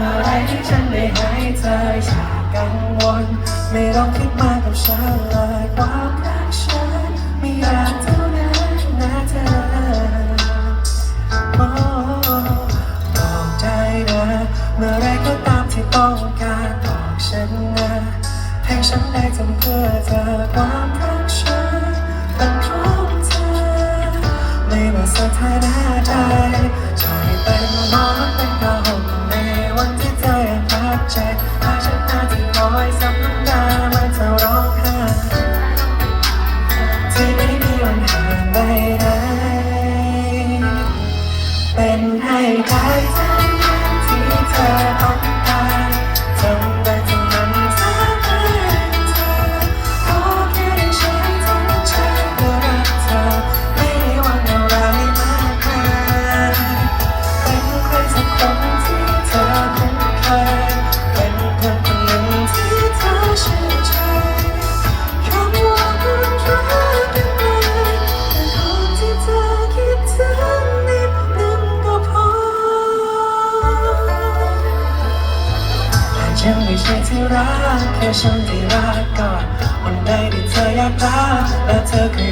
อะไรที่ฉันได้ให้เธออย่ากังวล ไม่ต้องคิดมากกับฉันเลยความรักฉันไม่อยากเท่านั้นนะเธอโอ้บอกใจนะเมื่อไรก็ตามที่ต้องการบอกฉันนะให้ฉันได้ทำเพื่อเธอความรักฉัน ยังพักใจถ้าฉันมาที่คอยซับน้ำตามันจะร้องไห้ที่ไม่มีวันหายไปไหนเป็นให้ได้ทั้งนั้ ไม่ใช่ที่รักแค่ฉันที่รักก่อนวันใดที่เธออยากรักและเธอเคย